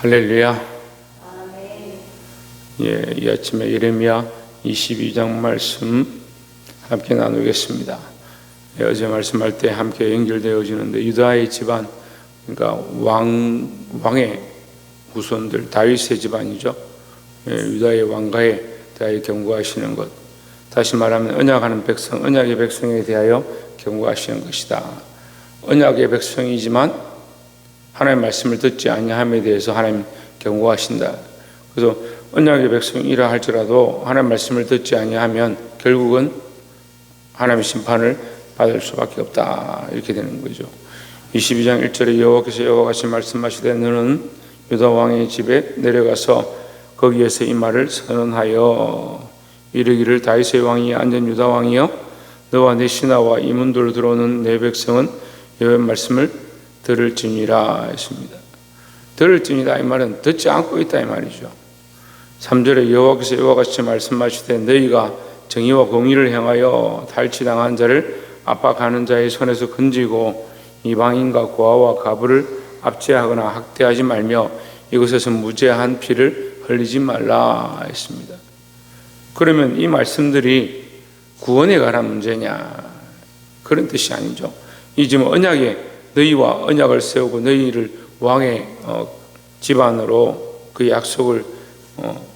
할렐루야. 예, 이 아침에 예레미야 22장 말씀 함께 나누겠습니다. 예, 어제 말씀할 때 함께 연결되어지는데 유다의 집안, 그러니까 왕 왕의 후손들 다윗의 집안이죠. 예, 유다의 왕가에 대하여 경고하시는 것. 다시 말하면 언약하는 백성, 언약의 백성에 대하여 경고하시는 것이다. 언약의 백성이지만 하나님의 말씀을 듣지 아니함에 대해서 하나님 경고하신다. 그래서 언약의 백성이라 할지라도 하나님의 말씀을 듣지 아니하면 결국은 하나님의 심판을 받을 수밖에 없다. 이렇게 되는 거죠. 22장 1절에 여호와께서 여호와 같이 말씀하시되 너는 유다 왕의 집에 내려가서 거기에서 이 말을 선언하여 이르기를 다윗의 왕이 앉은 유다 왕이여 너와 내 신하와 이문도로 들어오는 내 백성은 여호와의 말씀을 들을지니라 했습니다. 들을지니라 이 말은 듣지 않고 있다 이 말이죠. 3절에 여호와께서 이와 같이 말씀하시되 너희가 정의와 공의를 행하여 탈취당한 자를 압박하는 자의 손에서 건지고 이방인과 고아와 가부를 압제하거나 학대하지 말며 이곳에서 무죄한 피를 흘리지 말라 했습니다. 그러면 이 말씀들이 구원에 관한 문제냐 그런 뜻이 아니죠. 이 지금 언약에 너희와 언약을 세우고 너희를 왕의 어, 집안으로 그 약속을 어,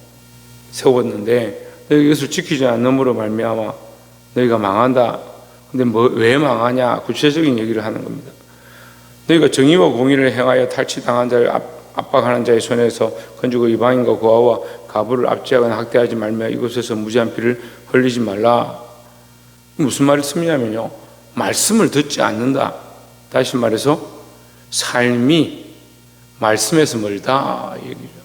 세웠는데 너희 이것을 지키지 않는으로 말미암아 너희가 망한다. 근데 뭐, 왜 망하냐? 구체적인 얘기를 하는 겁니다. 너희가 정의와 공의를 행하여 탈취당한 자를 압, 압박하는 자의 손에서 건지고 이방인과 고아와 가부를 압제하거나 학대하지 말며 이곳에서 무지한 피를 흘리지 말라. 무슨 말씀이냐면요. 말씀을 듣지 않는다. 다시 말해서 삶이 말씀에서 멀다 이 얘기죠.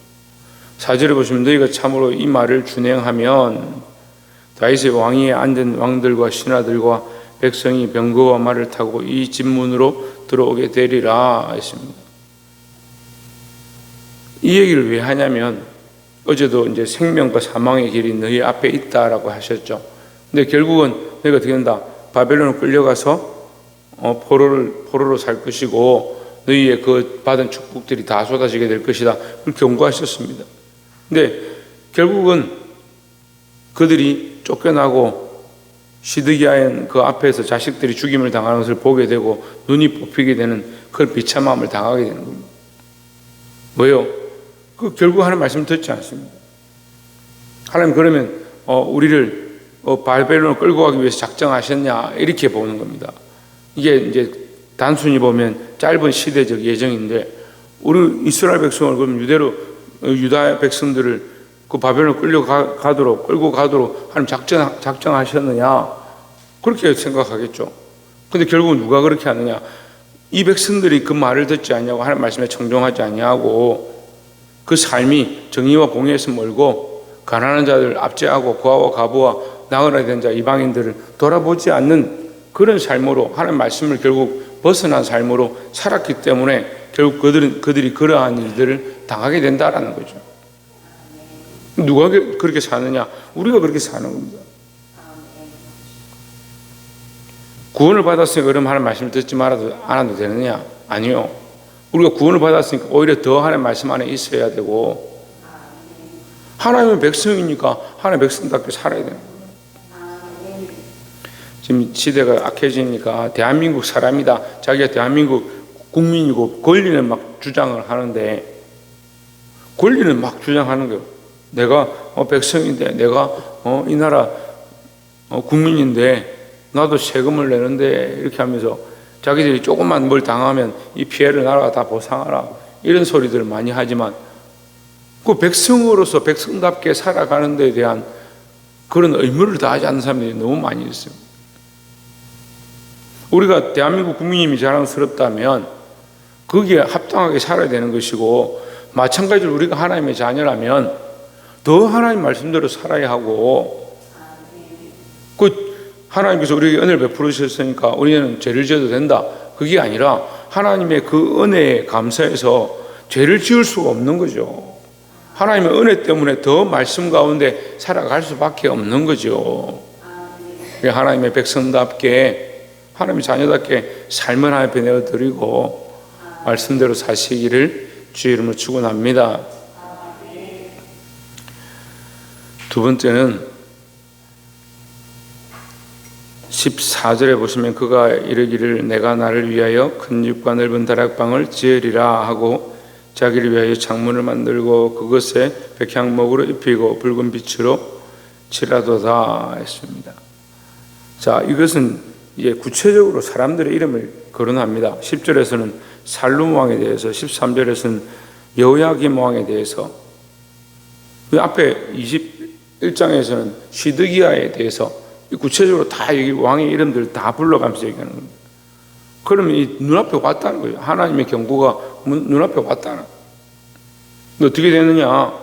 사절에 보시면 너희가 참으로 이 말을 준행하면 다윗의 왕위에 앉은 왕들과 신하들과 백성이 병거와 말을 타고 이 집문으로 들어오게 되리라 했습니다. 이 얘기를 왜 하냐면 어제도 이제 생명과 사망의 길이 너희 앞에 있다라고 하셨죠. 근데 결국은 너희가 어떻게 된다? 바벨론을 끌려가서 어, 포로를 포로로 살 것이고 너희의 그 받은 축복들이 다 쏟아지게 될 것이다. 그걸 경고하셨습니다. 근데 결국은 그들이 쫓겨나고 시드기야의 그 앞에서 자식들이 죽임을 당하는 것을 보게 되고 눈이 뽑히게 되는 그런 비참함을 당하게 되는 겁니다. 뭐요? 그 결국 하는 말씀 듣지 않습니다. 하나님 그러면 어, 우리를 어, 바벨론을 끌고 가기 위해서 작정하셨냐 이렇게 보는 겁니다. 이게 이제 단순히 보면 짧은 시대적 예정인데 우리 이스라엘 백성을 그럼 유대로 유다 백성들을 그 바벨론 끌려 가, 도록 끌고 가도록 하나님 작정 작정하셨느냐 그렇게 생각하겠죠. 근데 결국은 누가 그렇게 하느냐? 이 백성들이 그 말을 듣지 않냐고 하나님 말씀에 청종하지 않냐고 그 삶이 정의와 공의에서 멀고 가난한 자들 압제하고 고아와 가부와 나그네 된자 이방인들을 돌아보지 않는 그런 삶으로 하나님 말씀을 결국 벗어난 삶으로 살았기 때문에 결국 그들은 그들이 그러한 일들을 당하게 된다라는 거죠. 누가 그렇게 사느냐? 우리가 그렇게 사는 겁니다. 구원을 받았으니까 그럼 하나님 말씀을 듣지 말아도 않아도 되느냐? 아니요. 우리가 구원을 받았으니까 오히려 더 하나님 말씀 안에 있어야 되고 하나님의 백성이니까 하나님의 백성답게 살아야 거예요. 지금 시대가 악해지니까 대한민국 사람이다. 자기가 대한민국 국민이고 권리는 막 주장을 하는데 권리는 막 주장하는 거예요. 내가 어, 백성인데 내가 어, 이 나라 어, 국민인데 나도 세금을 내는데 이렇게 하면서 자기들이 조금만 뭘 당하면 이 피해를 나라가 다 보상하라 이런 소리들을 많이 하지만 그 백성으로서 백성답게 살아가는 데 대한 그런 의무를 다하지 않는 사람들이 너무 많이 있습니다. 우리가 대한민국 국민님이 자랑스럽다면 거기에 합당하게 살아야 되는 것이고 마찬가지로 우리가 하나님의 자녀라면 더 하나님 말씀대로 살아야 하고 그 하나님께서 우리에게 은혜를 베풀어 주셨으니까 우리는 죄를 지어도 된다. 그게 아니라 하나님의 그 은혜에 감사해서 죄를 지을 수가 없는 거죠. 하나님의 은혜 때문에 더 말씀 가운데 살아갈 수밖에 없는 거죠. 하나님의 백성답게 하나님의 자녀답게 삶을 하나님께 내어 드리고 말씀대로 사시기를 주의 이름으로 축원합니다. 두 번째는 14절에 보시면 그가 이르기를 내가 나를 위하여 큰 집과 넓은 다락방을 지으리라 하고 자기를 위하여 창문을 만들고 그것에 백향목으로 입히고 붉은 빛으로 칠하도다 했습니다. 자, 이것은 이제 구체적으로 사람들의 이름을 거론합니다. 10절에서는 살룸 왕에 대해서, 13절에서는 여호야김 왕에 대해서, 그 앞에 21장에서는 시드기야에 대해서 구체적으로 다 여기 왕의 이름들 다 불러가면서 얘기하는 겁니다. 그러면 이 눈앞에 왔다는 거예요. 하나님의 경고가 문- 눈앞에 왔다는. 어떻게 되느냐?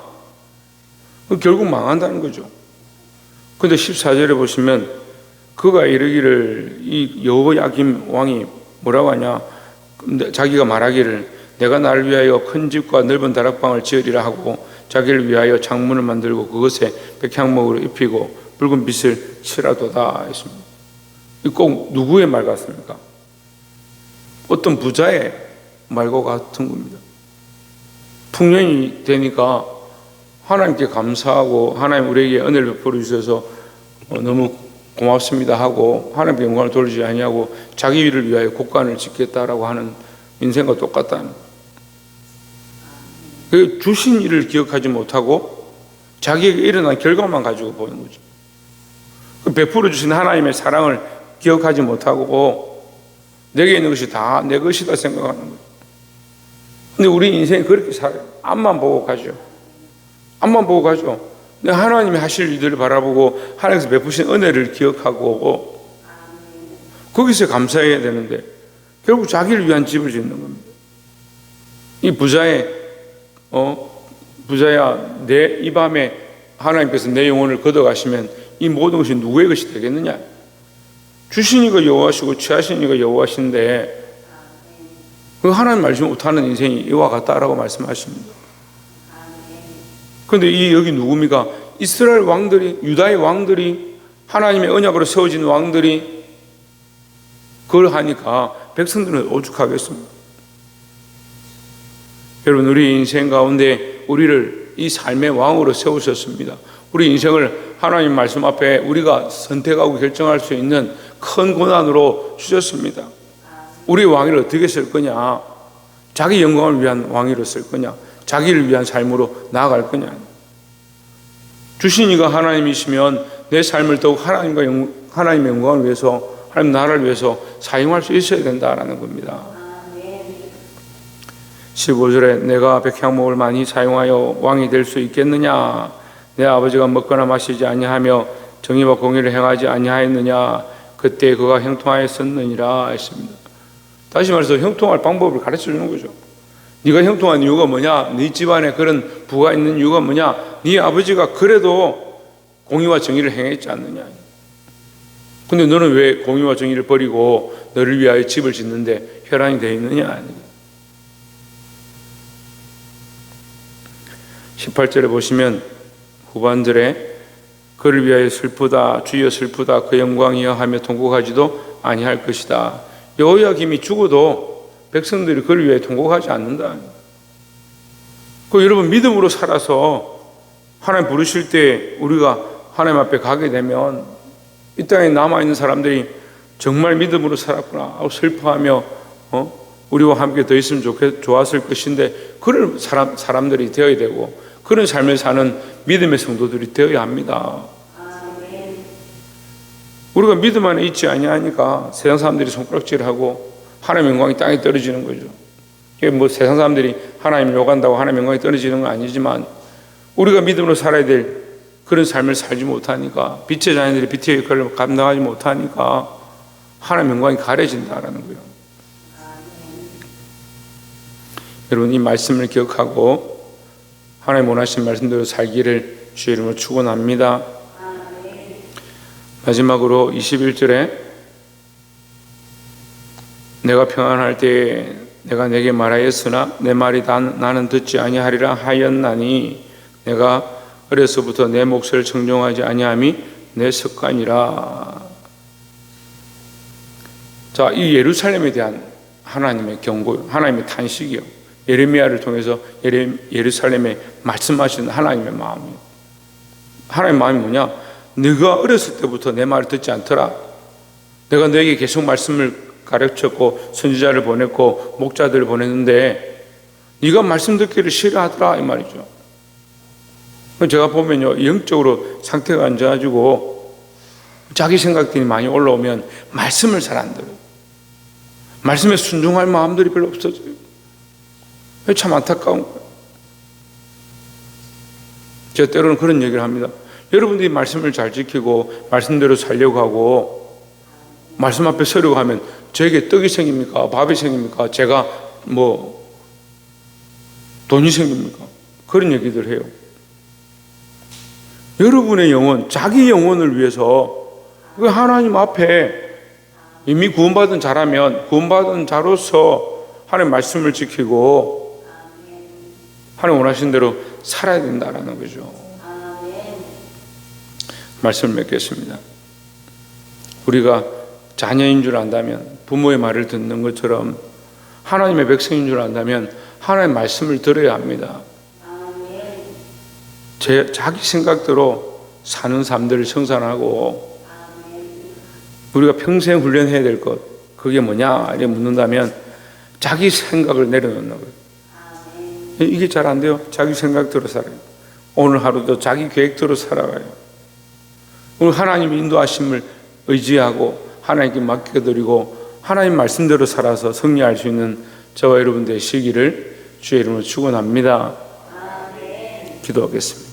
결국 망한다는 거죠. 근데 14절에 보시면 그가 이르기를 이 여호야김 왕이 뭐라고 하냐? 자기가 말하기를 내가 나를 위하여 큰 집과 넓은 다락방을 지으리라 하고 자기를 위하여 창문을 만들고 그것에 백향목으로 입히고 붉은 빛을 칠하도다 했습니다. 이꼭 누구의 말 같습니까? 어떤 부자의 말과 같은 겁니다. 풍년이 되니까 하나님께 감사하고 하나님 우리에게 은혜를 베풀어 주셔서 어, 너무 고맙습니다 하고 하나님께 영광을 돌리지 아니하고 자기 일을 위하여 국간을 짓겠다라고 하는 인생과 똑같다는 그 주신 일을 기억하지 못하고 자기에게 일어난 결과만 가지고 보는 거죠. 그 베풀어 주신 하나님의 사랑을 기억하지 못하고 내게 있는 것이 다 내 것이다 생각하는 거죠. 근데 우리 인생이 그렇게 살아요. 앞만 보고 가죠. 앞만 보고 가죠. 근데 하나님이 하실 일들을 바라보고 하나님께서 베푸신 은혜를 기억하고 거기서 감사해야 되는데 결국 자기를 위한 집을 짓는 겁니다. 이 부자의 어 부자야 내 이 밤에 하나님께서 내 영혼을 걷어 가시면 이 모든 것이 누구의 것이 되겠느냐? 주신 이가 여호와시고 취하신 이가 여호와신데 그 하나님 말씀 못하는 인생이 이와 같다라고 말씀하십니다. 그런데 이 여기 누굽니까? 이스라엘 왕들이 유다의 왕들이 하나님의 언약으로 세워진 왕들이 그걸 하니까 백성들은 오죽하겠습니까? 여러분 우리 인생 가운데 우리를 이 삶의 왕으로 세우셨습니다. 우리 인생을 하나님 말씀 앞에 우리가 선택하고 결정할 수 있는 큰 고난으로 주셨습니다. 우리 왕위를 어떻게 쓸 거냐? 자기 영광을 위한 왕위로 쓸 거냐? 자기를 위한 삶으로 나아갈 거냐? 주신 이가 하나님이시면 내 삶을 더욱 하나님과 영, 하나님의 영광을 위해서 하나님 나라를 위해서 사용할 수 있어야 된다라는 겁니다. 15절에 내가 백향목을 많이 사용하여 왕이 될 수 있겠느냐? 내 아버지가 먹거나 마시지 아니하며 정의와 공의를 행하지 아니하였느냐? 그때 그가 형통하였었느니라 했습니다. 다시 말해서 형통할 방법을 가르쳐 주는 거죠. 네가 형통한 이유가 뭐냐? 네 집안에 그런 부가 있는 이유가 뭐냐? 네 아버지가 그래도 공의와 정의를 행했지 않느냐? 근데 너는 왜 공의와 정의를 버리고 너를 위하여 집을 짓는데 혈안이 되어 있느냐? 18절에 보시면 후반절에 그를 위하여 슬프다 주여 슬프다 그 영광이여 하며 통곡하지도 아니할 것이다. 여호야김이 죽어도 백성들이 그를 위해 통곡하지 않는다. 그 여러분 믿음으로 살아서 하나님 부르실 때 우리가 하나님 앞에 가게 되면 이 땅에 남아 있는 사람들이 정말 믿음으로 살았구나 하고 슬퍼하며 어? 우리와 함께 더 있으면 좋겠 좋았을 것인데 그런 사람 사람들이 되어야 되고 그런 삶을 사는 믿음의 성도들이 되어야 합니다. 우리가 믿음 안에 있지 아니하니까 세상 사람들이 손가락질하고 하나님의 영광이 땅에 떨어지는 거죠. 이게 뭐 세상 사람들이 하나님 욕한다고 하나님의 영광이 떨어지는 건 아니지만 우리가 믿음으로 살아야 될 그런 삶을 살지 못하니까 빛의 자녀들이 빛의 역할을 감당하지 못하니까 하나님의 영광이 가려진다라는 거예요. 여러분 이 말씀을 기억하고 하나님 원하신 말씀대로 살기를 주의 이름으로 축원합니다. 마지막으로 21절에 내가 평안할 때 내가 내게 말하였으나 내 말이 난, 나는 듣지 아니하리라 하였나니 내가 어려서부터 내 몫을 청종하지 아니함이 내 습관이라. 자, 이 예루살렘에 대한 하나님의 경고, 하나님의 탄식이요. 예레미야를 통해서 예레, 예루살렘에 말씀하시는 하나님의 마음이에요. 하나님의 마음이 뭐냐? 네가 어렸을 때부터 내 말을 듣지 않더라. 내가 너에게 계속 말씀을 가르쳤고 선지자를 보냈고 목자들을 보냈는데 네가 말씀 듣기를 싫어하더라 이 말이죠. 제가 보면요 영적으로 상태가 안 좋아지고 자기 생각들이 많이 올라오면 말씀을 잘 안 들어요. 말씀에 순종할 마음들이 별로 없어져요. 참 안타까운 거예요. 제가 때로는 그런 얘기를 합니다. 여러분들이 말씀을 잘 지키고 말씀대로 살려고 하고 말씀 앞에 서려고 하면 저에게 떡이 생깁니까? 밥이 생깁니까? 제가 뭐 돈이 생깁니까? 그런 얘기들 해요. 여러분의 영혼, 자기 영혼을 위해서 그 하나님 앞에 이미 구원받은 자라면 구원받은 자로서 하나님 말씀을 지키고 하나님 원하신 대로 살아야 된다라는 거죠. 말씀을 맺겠습니다. 우리가 자녀인 줄 안다면 부모의 말을 듣는 것처럼 하나님의 백성인 줄 안다면 하나님의 말씀을 들어야 합니다. 제 자기 생각대로 사는 삶들을 청산하고 우리가 평생 훈련해야 될 것 그게 뭐냐 이렇게 묻는다면 자기 생각을 내려놓는 거예요. 이게 잘 안 돼요. 자기 생각대로 살아요. 오늘 하루도 자기 계획대로 살아가요. 오늘 하나님 인도하심을 의지하고 하나님께 맡겨드리고 하나님 말씀대로 살아서 승리할 수 있는 저와 여러분 되시기를 주의 이름으로 축원합니다. 기도하겠습니다.